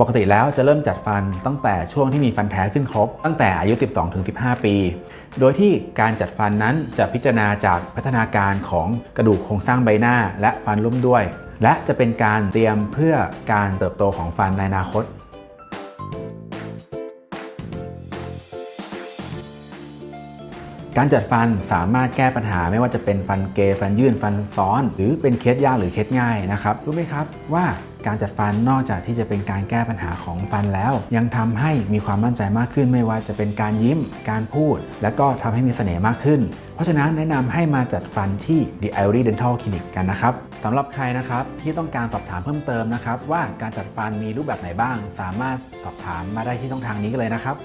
ปกติแล้วจะเริ่มจัดฟันตั้งแต่ช่วงที่มีฟันแท้ขึ้นครบ ตั้งแต่อายุ 12-15 ปี โดยที่การจัดฟันนั้นจะพิจารณาจากพัฒนาการของกระดูกโครงสร้างใบหน้า และฟันร่วมด้วย และจะเป็นการเตรียมเพื่อการเติบโตของฟันในอนาคต การจัดฟันสามารถแก้ปัญหาไม่ว่าจะเป็นฟันเกยฟันยื่นฟันซ้อน หรือเป็นเคสยากหรือเคสง่ายนะครับรู้ไหมครับว่าการจัดฟันนอกจากที่จะเป็นการแก้ปัญหาของฟันแล้ว ยังทำให้มีความมั่นใจมากขึ้นไม่ว่าจะเป็นการยิ้มการพูด และก็ทำให้มีเสน่ห์มากขึ้น เพราะฉะนั้นแนะนำให้มาจัดฟันที่ The Ivory Dental Clinic กันนะครับสำหรับใครนะครับที่ต้องการสอบถามเพิ่มเติมนะครับว่าการจัดฟันมีรูปแบบไหนบ้าง สามารถสอบถามมาได้ที่ช่องทางนี้กันเลยนะครับ